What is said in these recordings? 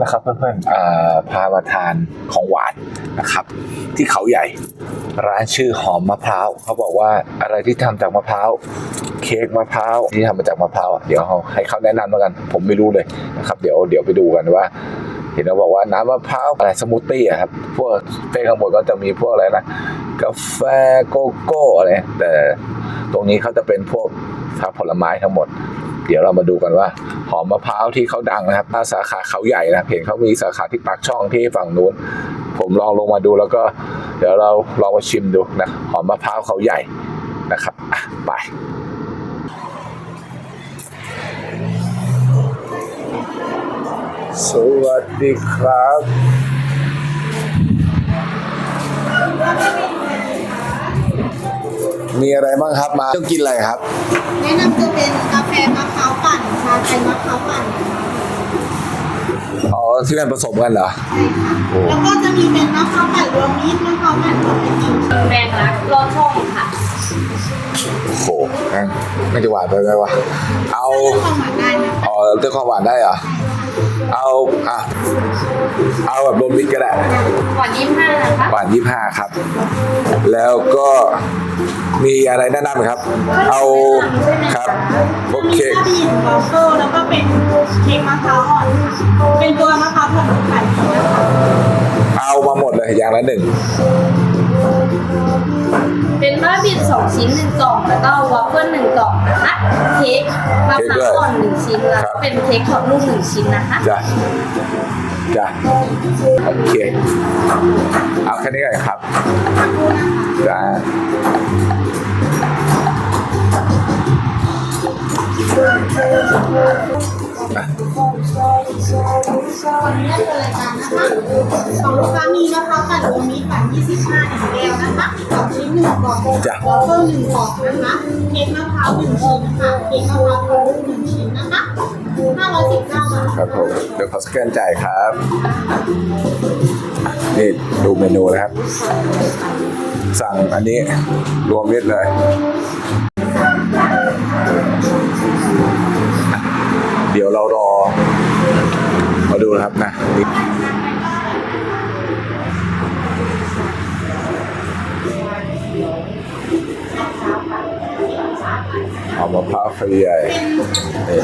นะครับเพื่อนๆอ่าพามาทานของหวานนะครับ ที่เขาใหญ่ ร้านชื่อหอมมะพร้าวเขาบอกว่าอะไรที่ทำจากมะพร้าวเค้กมะพร้าวที่ทำมาจากมะพร้าวเดี๋ยวเขาให้เขาแนะนำแล้วกัน ผมไม่รู้เลยนะครับ เดี๋ยวเดี๋ยวไปดูกันว่าเห็นเขาบอกว่าน้ำมะพร้าวอะไรสมูทตี้อะครับ พวกเป้ข้างบนก็จะมีพวกอะไรนะ กาแฟโกโก้อะไรแต่ตรงนี้เขาจะเป็นพวกผลไม้ทั้งหมด เดี๋ยวเรามาดูกันว่า หอมมะพร้าวที่เขาดังนะครับถ้าสาขาเขาใหญ่นะเห็นเขามีสาขาที่ปากช่องที่ฝั่งนู้น ผมลองลงมาดูแล้วก็ เดี๋ยวเราลองมาชิมดูนะหอมมะพร้าวเขาใหญ่นะครับอะไปสวัสดีครับ มีอะไรบ้างครับมาต้องกินอะไรครับ แนะนำจะเป็นกาแฟมะพร้าวปั่นชาไทยมะพร้าวปั่นอ๋อที่มันผสมกันเหรอแล้วก็จะมีเป็นมะพร้าวปั่นรวมมิตรมะพร้าวปั่นรวมเป็นจริงแมงลักลอดช่องค่ะโอ้โหงั้นไม่จะหวานไปไหมวะ เอาเรื่องความหวานได้นะ อ๋อเรื่องความหวานได้เหรอ เอาอะเอาแบบรวมมิตรก็ได้หวานยี่ห้านะคะหวานยี่ห้าครับ แล้วก็มีอะไรแนะนำไหมครับ เอาครับโอเคมีข้าวบีนวอฟเฟิลแล้วก็เป็นเค้กมะพร้าวอ่อนเป็นตัวมะพร้าวผงไข่นะคะเอามาหมดเลยอย่างละหนึ่งเป็นบ้าบิน สองชิ้นหนึ่งกล่องแล้วก็วอฟเฟิลหนึ่งกล่องนะคะเค้กมะพร้าวอ่อนหนึ่งชิ้นแล้วก็เป็นเค้กขอบลูกหนึ่งชิ้นนะคะจ้ะจ้ะโอเคเอาแค่นี้ก่อนครับจ้า คนนี้เป็นรายการนะคะของลูกค้ามีมะพร้าวปั่นรวมมิตรปั่น25แก้วนะคะสองชิ้นหนึ่งกล่องวอฟเฟิลหนึ่งกล่องนะคะเค้กมะพร้าวหนึ่งชิ้นค่ะเค้กมะพร้าวผงลูกหนึ่งชิ้นนะคะ519บาทครับผมเดี๋ยวขอสแกนจ่ายครับนี่ดูเมนูนะครับ สั่งอันนี้รวมมิตรเลย ครับนะเอามะพร้าวขยใหญ่นี่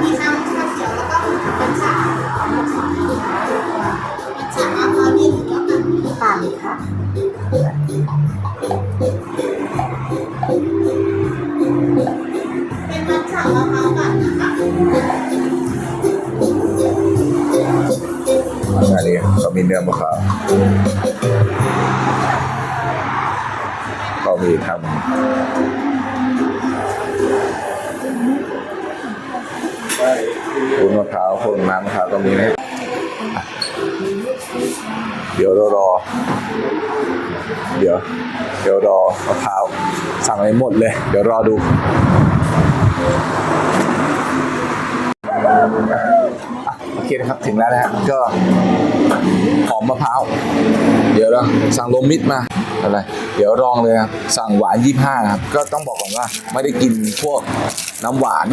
มีน้ำชาเยวแล้วก็เป็นชาเป็นชามะพร้าวนี่หรือว่าปั่นปั่นค่ะ นื้อมะพร้าก็มีทำวุ้นมะพร้าวพวกน้ำมะพร้าวก็มีนะอะเดี๋ยวรารอ เดี๋ยว เดี๋ยวรอมะพร้าวสั่งไปหมดเลย เดี๋ยวรอดูโอเคนะครับ ถึงแล้วนะฮะก็ มะพร้าว เดี๋ยวเราสั่งโรวมมิตรมาอะไร เดี๋ยวลองเลยครับ สั่งหวานยี่ห้านะครับ ก็ต้องบอกก่อนว่าไม่ได้กินพวกน้ำหวาน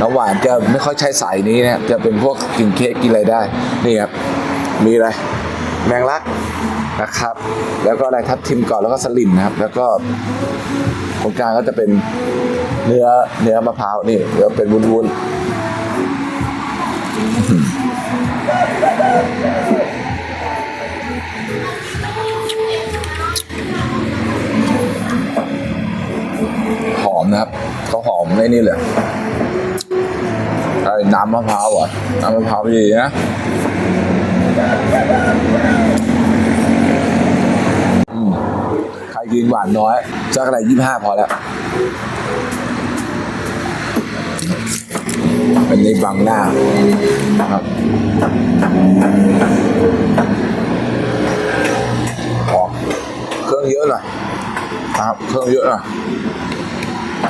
น้ำหวานจะไม่ค่อยใช้สายนี้นะจะเป็นพวกกินเค้กกินอะไรได้ นี่ครับ มีอะไร แมงลักนะครับ แล้วก็อะไรทับทิมก่อนแล้วก็สลิมนะครับ แล้วก็ตรงกลางก็จะเป็นเนื้อเนื้อมะพร้าวนี่เดี๋ยวเป็นวุ้นๆ อมในนี่เลยไอ้น้ำมะพร้าวอะน้ำมะพร้าวดีนะใครกินหวานน้อยสักอะไรยี่ห้าพอแล้ว เป็นในบังหน้าครับขอเครื่องเยอะหน่อยครับเครื่องเยอะหน่อย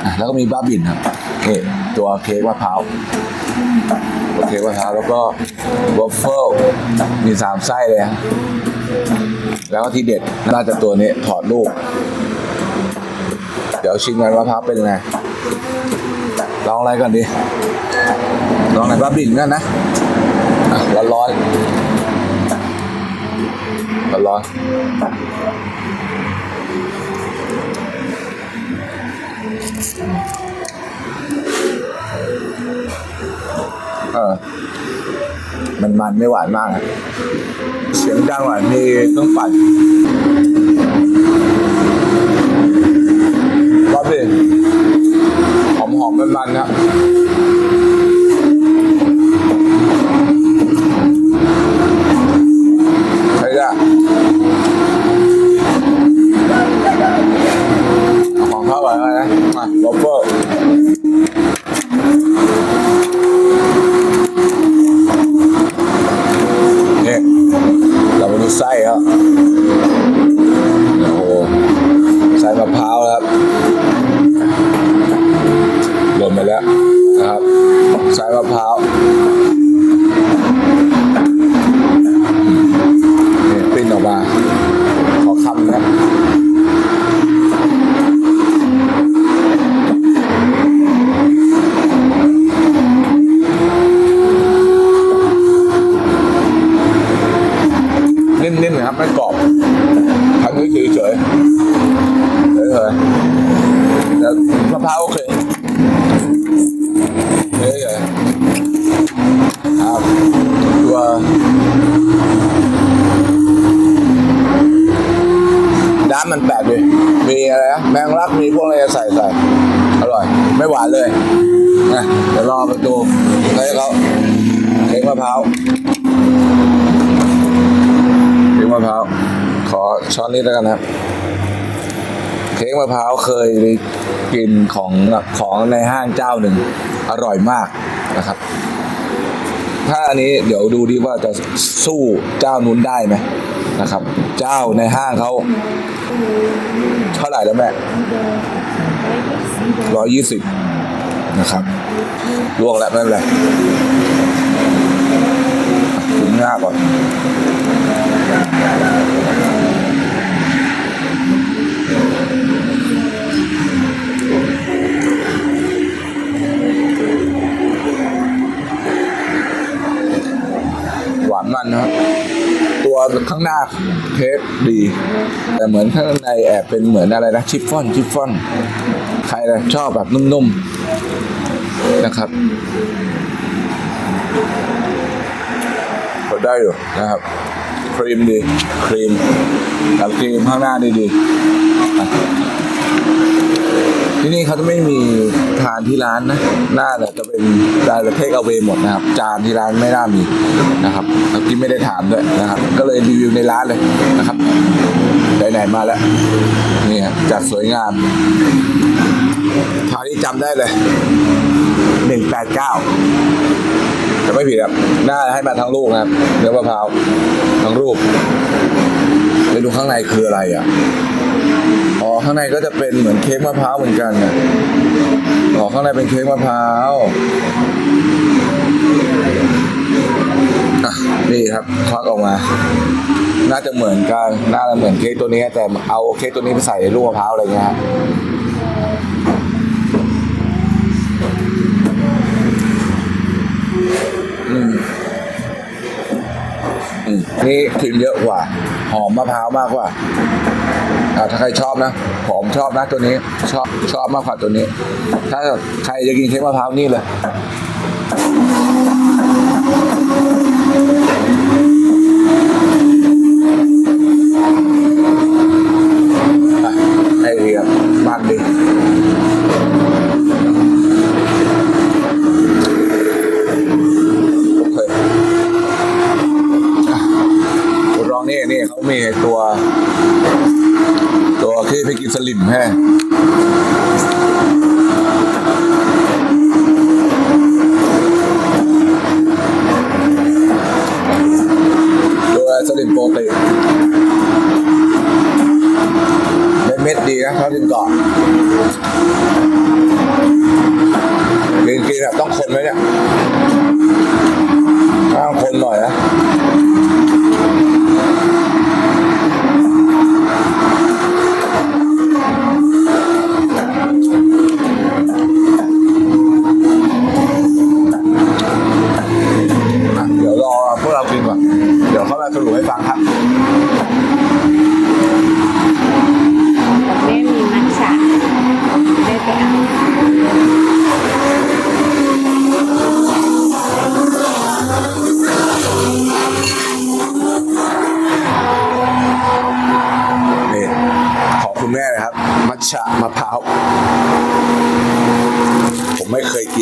อะแล้วก็มีบ้าบินครับนี่ตัวเค้กมะพร้าวตัวเค้กมะพร้าวแล้วก็วอฟเฟิลมีสามไส้เลยฮะแล้วก็ที่เด็ดน่าจะตัวนี้ถอดลูก เดี๋ยวชิมกันมะพร้าวเป็นไงลองอะไรก่อนดีลองไหนบ้าบินกันนะอะร้อนร้อนร้อนร้อน เออ มันมันไม่หวานมาก เสียงดังหวานมีเครื่องปั่นบ้าบิ่นหอมหอมมันมันนะใช่จ้ะ ช้อนนี้แล้วกันครับ เค้กมะพร้าวเคยไปกินของของในห้างเจ้าหนึ่ง อร่อยมากนะครับ ถ้าอันนี้เดี๋ยวดูดิว่าจะสู้เจ้านู้นได้ไหมนะครับ เจ้าในห้างเขาเท่าไหร่แล้วแม่ร้อยยี่สิบนะครับลวกแล้วไม่เป็นไร ข้างหน้าเทปดี แต่เหมือนข้างในแอบเป็นเหมือนอะไรนะชิฟฟ่อนชิฟฟ่อน ใครนะชอบแบบนุ่มๆนะครับก็ได้อยู่นะครับ ครีมดี ครีมกับครีมข้างหน้าดีดีๆ ที่นี่เขาจะไม่มีทานที่ร้านนะหน้าเนี่ยจะเป็นรายละเทคเอาเวหมดนะครับ จานที่ร้านไม่น่ามีนะครับเมื่อกี้ไม่ได้ถามด้วยนะครับ ก็เลยรีวิวในร้านเลยนะครับไหนๆมาแล้วนี่ฮะจัดสวยงามทานที่จำได้เลยหนึ่งแปดเก้าจะไม่ผิดครับหน้าให้มาทั้งลูกนะครับเนื้อมะพร้าวทั้งรูปไปดูข้างในคืออะไรอะ อ๋อข้างในก็จะเป็นเหมือนเค้กมะพร้าวเหมือนกันนะอ๋อข้างในเป็นเค้กมะพร้าวนี่ครับควักออกมา น่าจะเหมือนกันน่าจะเหมือนเค้กตัวนี้แต่เอาเค้กตัวนี้ไปใส่ในลูกมะพร้าวอะไรเงี้ยอืมอืมนี่ครีมเยอะกว่า หอมมะพร้าวมากกว่า ถ้าใครชอบนะ ผมชอบนะตัวนี้ ชอบชอบมากกว่าตัวนี้ ถ้าใครจะกินเค้กมะพร้าวนี่เลยอะให้เรียบมันดีโอเคอะลองนี่นี่เขามีตัว ตัวที่ไ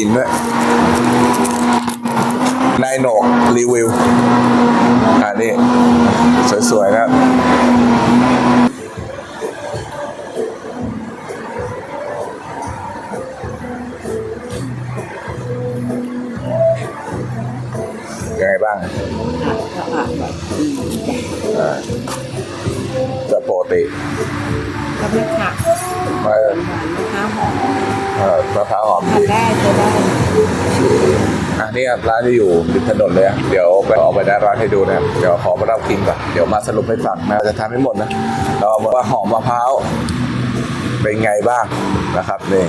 นด้วยนายโหนกรีวิวอันนี้ สวยๆนะครับยังไงบ้างอ่าจะปกติก็ไม่ขัดมาข้าวหอม เอ่อมะพร้าวหอมทาดีนได้จะได้อะนี่ครับร้านจะอยู่ริมถนนเลยอะเดี๋ยวไปออกไปหน้าร้านให้ดูนะครับเดี๋ยวขอมาเล่ากินก่อนเดี๋ยวมาสรุปให้ฟังนะจะทำให้หมดนะเราเอาว่าหอมมะพร้าวเป็นไงบ้างนะครับนี่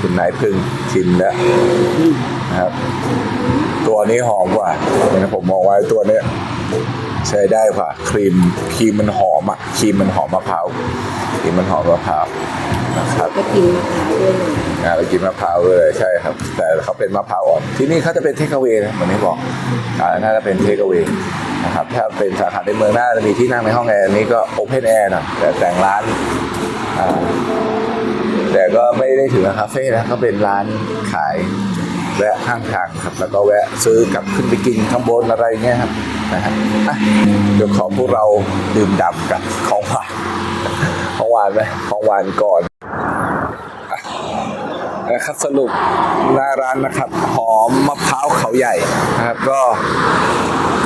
คุณนายพึ่งชิมแล้วนะครับ ตัวนี้หอมกว่านะผมมองว่าไอ้ตัวเนี้ยใช้ได้กว่าครีมครีมมันหอมอะครีมมันหอมมะพร้าวครีมมันหอมมะพร้าว นะครับก็กินมะพร้าวด้วยอ่าเรากินมะพร้าวเลยใช่ครับ แต่เขาเป็นมะพร้าวอ่อน ที่นี่เขาจะเป็นเทคเวนะเหมือนที่บอกอ่าน่าจะเป็นเทคเวนะครับถ้าเป็นสาขาในเมืองน่าจะมีที่นั่งในห้องแอร์อันนี้ก็โอเพนแอร์นะแต่แต่งร้านอ่าแต่ก็ไม่ได้ถึงกับคาเฟ่นะเขาเป็นร้านขายแวะข้างทางครับ แล้วก็แวะซื้อกลับขึ้นไปกินข้างบนอะไรเงี้ยครับนะฮะอะเดี๋ยวขอพวกเราดื่มด่ำกับของหวานของหวานไหมของหวานก่อน นะครับสรุปหน้าร้านนะครับ หอมมะพร้าวเขาใหญ่นะครับก็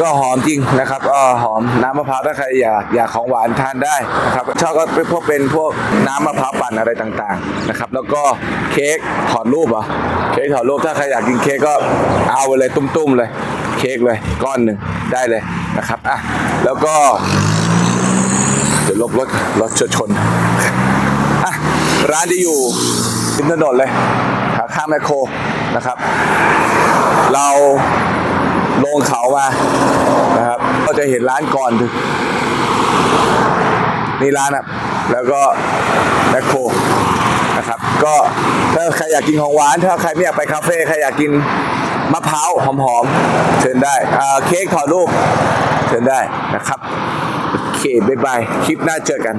ก็หอมจริงนะครับก็หอมน้ำมะพร้าวถ้าใครอยากอยากของหวานทานได้นะครับชอบก็เป็นพวกเป็นพวกน้ำมะพร้าวปั่นอะไรต่างๆนะครับ แล้วก็เค้กถอดรูปเหรอเค้กถอดรูปถ้าใครอยากกินเค้กก็เอาไปเลยตุ้มๆเลยเค้กเลยก้อนหนึ่งได้เลยนะครับอะแล้วก็เดี๋ยวลบรถรถชนชนอะร้านจะอยู่ ริมถนนเลยขาข้ามแมคโครนะครับ เราลงเขามานะครับ ก็จะเห็นร้านก่อนถึงนี่ร้านอะแล้วก็แมคโครนะครับก็ถ้าใครอยากกินของหวาน ถ้าใครไม่อยากไปคาเฟ่ใครอยากกินมะพร้าวหอมๆเชิญได้เค้กถอดรูปเชิญได้นะครับโอเคบ๊ายบายคลิปหน้าเจอกัน